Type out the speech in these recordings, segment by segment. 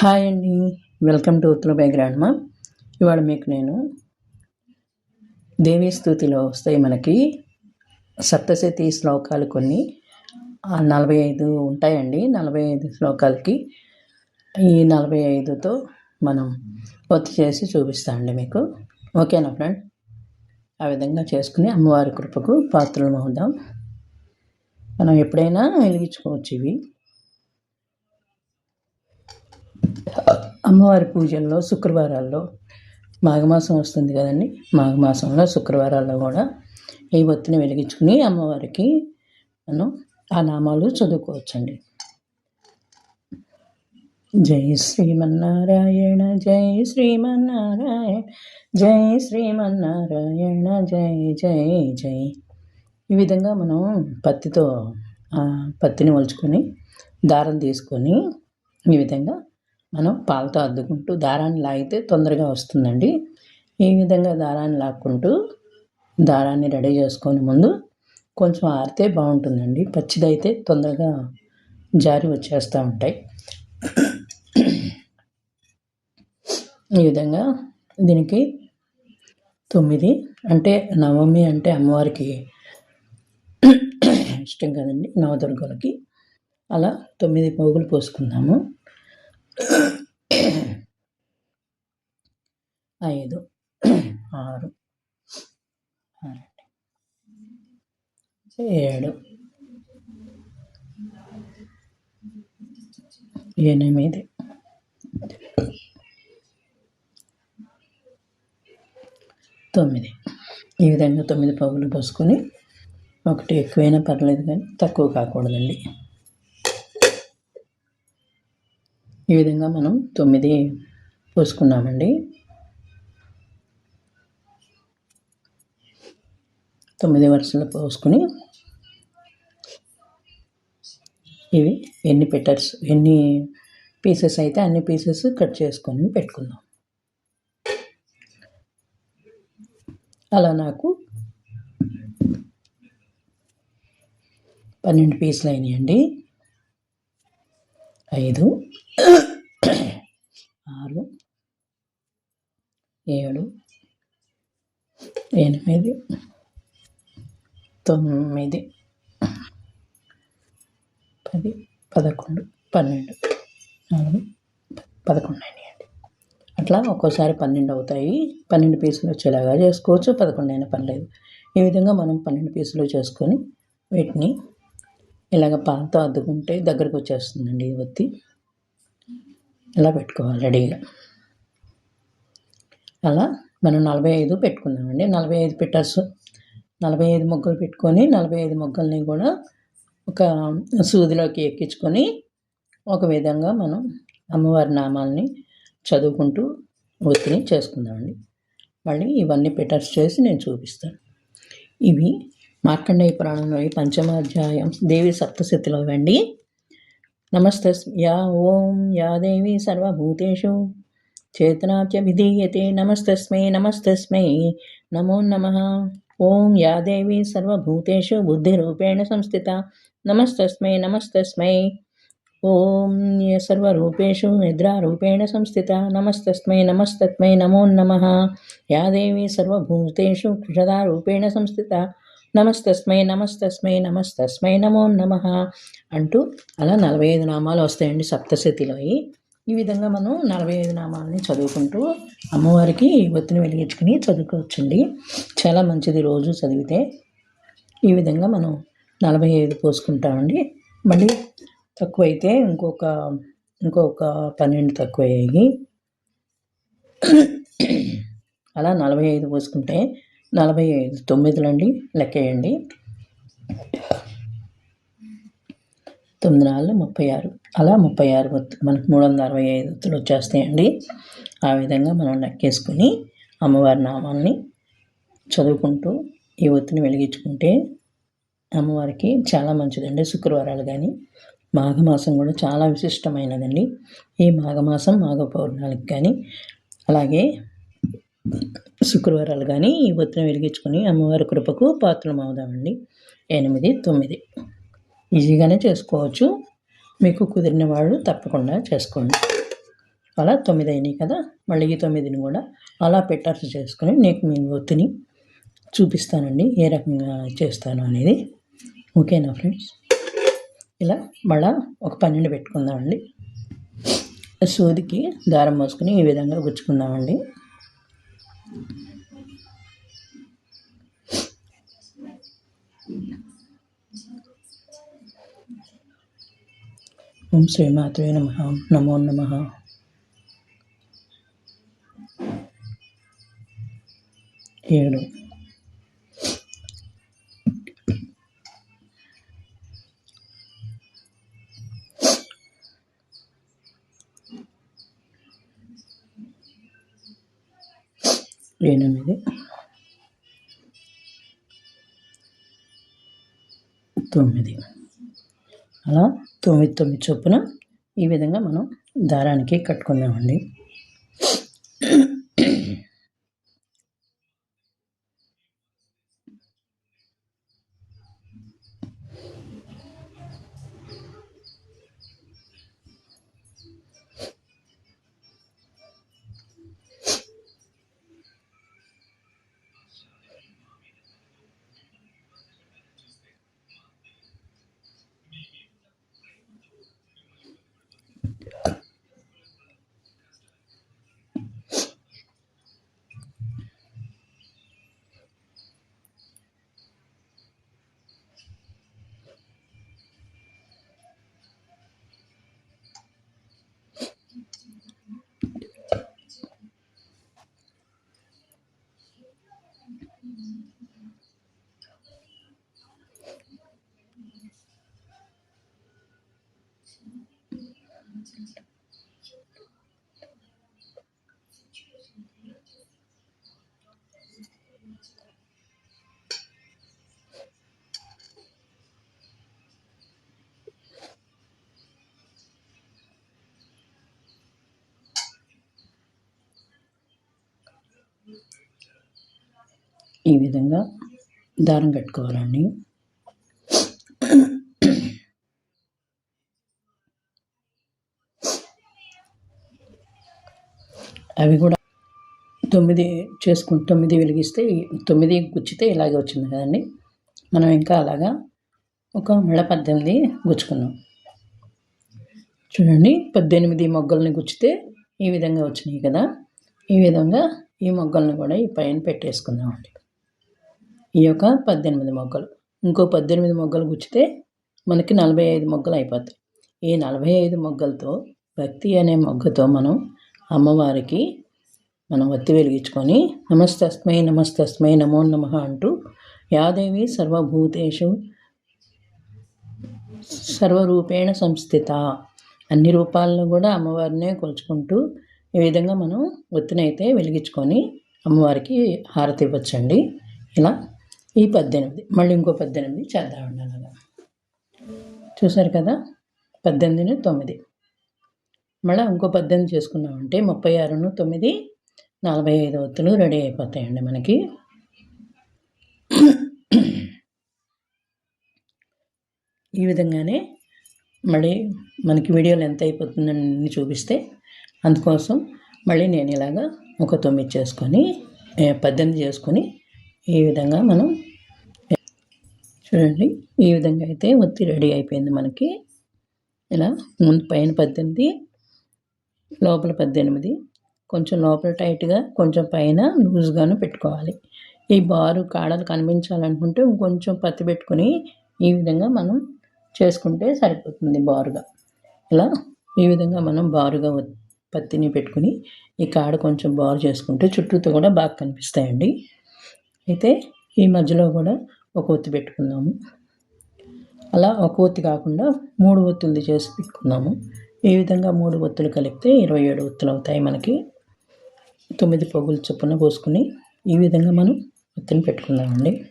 Hi అండి. Welcome to Uttarabai grandma. ఇవాళ మీకు నేను దేవీ స్థుతిలో వస్తాయి మనకి సప్తశతి శ్లోకాలు కొన్ని. నలభై ఐదు ఉంటాయండి. నలభై ఐదు శ్లోకాలకి ఈ నలభై ఐదుతో మనం పూర్తి చేసి చూపిస్తామండి మీకు. ఓకేనా ఫ్రెండ్? ఆ విధంగా చేసుకుని అమ్మవారి కృపకు పాత్రలు అవుదాం మనం ఎప్పుడైనా వెలిగించుకోవచ్చు ఇవి. అమ్మవారి పూజల్లో శుక్రవారాల్లో మాఘమాసం వస్తుంది కదండి. మాఘమాసంలో శుక్రవారాల్లో కూడా ఈ ఒత్తిని వెలిగించుకుని అమ్మవారికి మనం ఆ నామాలు చదువుకోవచ్చండి. జై శ్రీమన్నారాయణ జై శ్రీమన్నారాయణ జై శ్రీమన్నారాయణ జై జై జై. ఈ విధంగా మనం పత్తితో పత్తిని వలుచుకొని దారం తీసుకొని ఈ విధంగా మనం పాలతో అద్దుకుంటూ దారాన్ని లాగితే తొందరగా వస్తుందండి. ఈ విధంగా దారాన్ని లాక్కుంటూ దారాన్ని రెడీ చేసుకొని ముందు కొంచెం ఆరితే బాగుంటుందండి. పచ్చిదైతే తొందరగా జారి వచ్చేస్తూ ఉంటాయి. ఈ విధంగా దీనికి తొమ్మిది అంటే నవమి అంటే అమ్మవారికి ఇష్టం కదండి. నవదుర్గలకి అలా తొమ్మిది పోగులు పోసుకుందాము. ఐదు ఆరు ఏడు ఎనిమిది తొమ్మిది. ఈ విధంగా తొమ్మిది పగులు పోసుకొని ఒకటి ఎక్కువైనా పర్లేదు కానీ తక్కువ కాకూడదండి. ఈ విధంగా మనం తొమ్మిది పోసుకున్నామండి. తొమ్మిది వరుసలు పోసుకుని ఇవి ఎన్ని పెట్టర్స్ ఎన్ని పీసెస్ అయితే అన్ని పీసెస్ కట్ చేసుకొని పెట్టుకుందాం. అలా నాకు పన్నెండు పీసులు అయినాయండి. ఐదు ఆరు ఏడు ఎనిమిది తొమ్మిది పది పదకొండు పన్నెండు. నాలుగు పదకొండు అయినాయండి. అట్లా ఒక్కోసారి పన్నెండు అవుతాయి. పన్నెండు పీసులు వచ్చేలాగా చేసుకోవచ్చు. పదకొండు అయినా పర్లేదు. ఈ విధంగా మనం పన్నెండు పీసులు చేసుకొని వీటిని ఇలాగ పాలతో అద్దుకుంటే దగ్గరకు వచ్చేస్తుందండి ఈ ఒత్తి. ఇలా పెట్టుకోవాలి రెడీగా. అలా మనం నలభై ఐదు పెట్టుకుందామండి. నలభై ఐదు పెట్టర్స్ నలభై ఐదు మొగ్గలు పెట్టుకొని నలభై ఐదు మొగ్గల్ని కూడా ఒక సూదిలోకి ఎక్కించుకొని ఒక విధంగా మనం అమ్మవారి నామాల్ని చదువుకుంటూ ఒత్తిడి చేసుకుందామండి. మళ్ళీ ఇవన్నీ పెట్టర్స్ చేసి నేను చూపిస్తాను. ఇవి మార్కండేయ పురాణంలోని పంచమ అధ్యాయం దేవి సప్తశతిలో ఇవ్వండి. నమస్తే యా ఓం యా దేవి సర్వభూతేషు. చేతనాచ విధీయతే నమస్తస్మై నమస్తస్మై నమో నమ. ఓం యా దేవి సర్వభూతేషు బుద్ధిరూపేణ సంస్థిత. నమస్తస్మై నమస్తస్మై. ఓం సర్వరూపేషు నిద్రారూపేణ సంస్థిత. నమస్తస్మై నమస్తస్మై నమో నమ. యా దేవి సర్వభూతేషు కుషదారూపేణ సంస్థిత. నమస్తస్మై నమస్తస్మై నమస్తస్మై నమో నమ అంటూ అలా నలభై ఐదు నామాలు వస్తాయండి సప్తశతిలో ఈ విధంగా మనం నలభై ఐదు నామాలని చదువుకుంటూ అమ్మవారికి ఒత్తిని వెలిగించుకుని చదువుకోవచ్చండి. చాలా మంచిది రోజు చదివితే. ఈ విధంగా మనం నలభై ఐదు పోసుకుంటామండి. మళ్ళీ తక్కువైతే ఇంకొక ఇంకొక పన్నెండు తక్కువ అయ్యాయి అలా నలభై ఐదు పోసుకుంటే నలభై ఐదు. తొమ్మిదిలండి. లెక్కేయండి. తొమ్మిది నాలుగు ముప్పై ఆరు. అలా ముప్పై ఆరు మనకు మూడు వందల అరవై ఐదు ఒత్తులు వచ్చేస్తాయండి. ఆ విధంగా మనం లెక్కేసుకుని అమ్మవారి నామాల్ని చదువుకుంటూ ఈ ఒత్తిని వెలిగించుకుంటే అమ్మవారికి చాలా మంచిదండి. శుక్రవారాలు కానీ మాఘమాసం కూడా చాలా విశిష్టమైనదండి. ఈ మాఘమాసం మాఘ పౌర్ణాలకి కానీ అలాగే శుక్రవారాలు కానీ ఈ ఒత్తిని వెలిగించుకొని అమ్మవారి కృపకు పాత్రలు అవుదామండి ఎనిమిది తొమ్మిది. ఈజీగానే చేసుకోవచ్చు. మీకు కుదిరిన వాళ్ళు తప్పకుండా చేసుకోండి. అలా తొమ్మిది అయినాయి కదా మళ్ళీ ఈ తొమ్మిదిని కూడా అలా పెట్టాల్సి చేసుకుని నీకు మీ ఒత్తిని చూపిస్తానండి ఏ రకంగా చేస్తాను అనేది. ఓకేనా ఫ్రెండ్స్? ఇలా మళ్ళా ఒక పన్నెండు పెట్టుకుందామండి. సూదికి దారం మోసుకొని ఈ విధంగా గుచ్చుకుందామండి. ఓం శ్రీమాత్రే నమ నమో నమ ఏడు ఎనిమిది తొమ్మిది. అలా తొమ్మిది తొమ్మిది చొప్పున ఈ విధంగా మనం దారానికి కట్టుకుందామండి ఈ విధంగా దారం కట్టుకోవాలండి. అవి కూడా తొమ్మిది చేసుకుని తొమ్మిది వెలిగిస్తే తొమ్మిది గుచ్చితే ఇలాగే వచ్చింది కదండి. మనం ఇంకా అలాగా ఒక మెడ పద్దెనిమిది గుచ్చుకున్నాం. చూడండి పద్దెనిమిది మొగ్గల్ని గుచ్చితే ఈ విధంగా వచ్చినాయి కదా. ఈ విధంగా ఈ మొగ్గల్ని కూడా ఈ పైన పెట్టేసుకుందామండి. ఈ యొక్క పద్దెనిమిది మొగ్గలు. ఇంకో పద్దెనిమిది మొగ్గలు గుచ్చితే మనకి నలభై ఐదు మొగ్గలు అయిపోతాయి. ఈ నలభై ఐదు మొగ్గలతో భక్తి అనే మొగ్గతో మనం అమ్మవారికి మనం ఒత్తి వెలిగించుకొని నమస్తస్మై నమస్తస్మై నమో నమ అంటూ యాదేవి సర్వభూతేషు సర్వరూపేణ సంస్థిత అన్ని రూపాల్లో కూడా అమ్మవారినే కొలుచుకుంటూ ఈ విధంగా మనం ఒత్తినైతే వెలిగించుకొని అమ్మవారికి హారతి ఇవ్వచ్చండి. ఇలా ఈ పద్దెనిమిది మళ్ళీ ఇంకో పద్దెనిమిది చేద్దామండి అలాగా చూసారు కదా? పద్దెనిమిదిని తొమ్మిది. మళ్ళీ ఇంకో పద్దెనిమిది చేసుకున్నామంటే ముప్పై ఆరును తొమ్మిది నలభై ఐదు ఒత్తులు రెడీ అయిపోతాయండి మనకి. ఈ విధంగానే మళ్ళీ మనకి వీడియోలు ఎంత అయిపోతుందని చూపిస్తే అందుకోసం మళ్ళీ నేను ఇలాగా ఒక తొమ్మిది చేసుకొని పద్దెనిమిది చేసుకొని ఈ విధంగా మనం చూడండి ఈ విధంగా అయితే ఒత్తి రెడీ అయిపోయింది మనకి. ఇలా ముందు పైన పద్దెనిమిది లోపల పద్దెనిమిది. కొంచెం లోపల టైట్గా కొంచెం పైన లూజ్గాను పెట్టుకోవాలి. ఈ బారు కాడలు కనిపించాలనుకుంటే ఇంకొంచెం పత్తి పెట్టుకుని ఈ విధంగా మనం చేసుకుంటే సరిపోతుంది బారుగా. ఇలా ఈ విధంగా మనం బారుగా పత్తిని పెట్టుకుని ఈ కాడ కొంచెం బారు చేసుకుంటే చుట్టూతో కూడా బాగా కనిపిస్తాయండి. అయితే ఈ మధ్యలో కూడా ఒక ఒత్తి పెట్టుకుందాము. అలా ఒక ఒత్తి కాకుండా మూడు ఒత్తులు చేసి పెట్టుకుందాము. ఈ విధంగా మూడు ఒత్తులు కలిపితే ఇరవై ఏడు ఒత్తులు అవుతాయి మనకి. తొమ్మిది పొగులు చొప్పున పోసుకుని ఈ విధంగా మనం ఒత్తిని పెట్టుకుందామండి.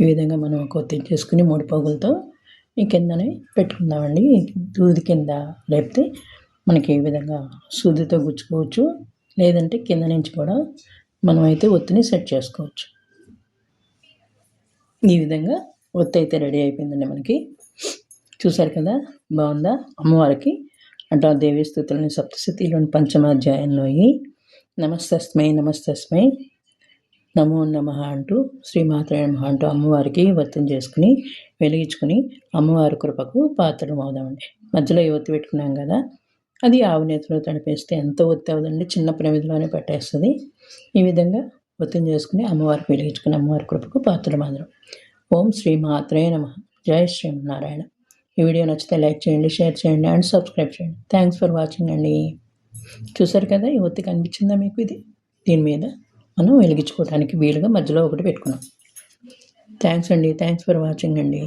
ఈ విధంగా మనం ఒక ఒత్తిని చేసుకుని మూడు పొగులతో ఈ కిందనే పెట్టుకుందామండి. దూది కింద లేపితే మనకి ఈ విధంగా సూదితో గుచ్చుకోవచ్చు. లేదంటే కింద నుంచి కూడా మనమైతే ఒత్తిని సెట్ చేసుకోవచ్చు. ఈ విధంగా ఒత్తి అయితే రెడీ అయిపోయిందండి మనకి. చూసారు కదా బాగుందా? అమ్మవారికి అంటే దేవి స్థుతులని సప్తశతిలోని పంచమాధ్యాయంలో ఈ నమస్తస్మై నమస్తస్మై. నమో నమ అంటూ శ్రీమాత్రే నమ అంటూ అమ్మవారికి వర్తం చేసుకుని వెలిగించుకుని అమ్మవారి కృపకు పాత్రలు అవుదామండి. మధ్యలో ఈ ఒత్తి పెట్టుకున్నాం కదా అది ఆవు నేతిలో తడిపేస్తే ఎంత ఒత్తి అవుదండి చిన్న ప్రమిదిలోనే పెట్టేస్తుంది. ఈ విధంగా వ్రతం చేసుకుని అమ్మవారికి వెలిగించుకుని అమ్మవారి కృపకు పాత్రలు మాత్రం ఓం శ్రీ మాత్రే నమ. జై శ్రీమన్నారాయణ. ఈ వీడియో నచ్చితే లైక్ చేయండి షేర్ చేయండి అండ్ సబ్స్క్రైబ్ చేయండి. థ్యాంక్స్ ఫర్ వాచింగ్ అండి. చూసారు కదా ఈ ఒత్తి కనిపించిందా మీకు ఇది? దీని మీద మనం వెలిగించుకోవడానికి వీలుగా మధ్యలో ఒకటి పెట్టుకున్నాం. థ్యాంక్స్ అండి. థ్యాంక్స్ ఫర్ వాచింగ్ అండి.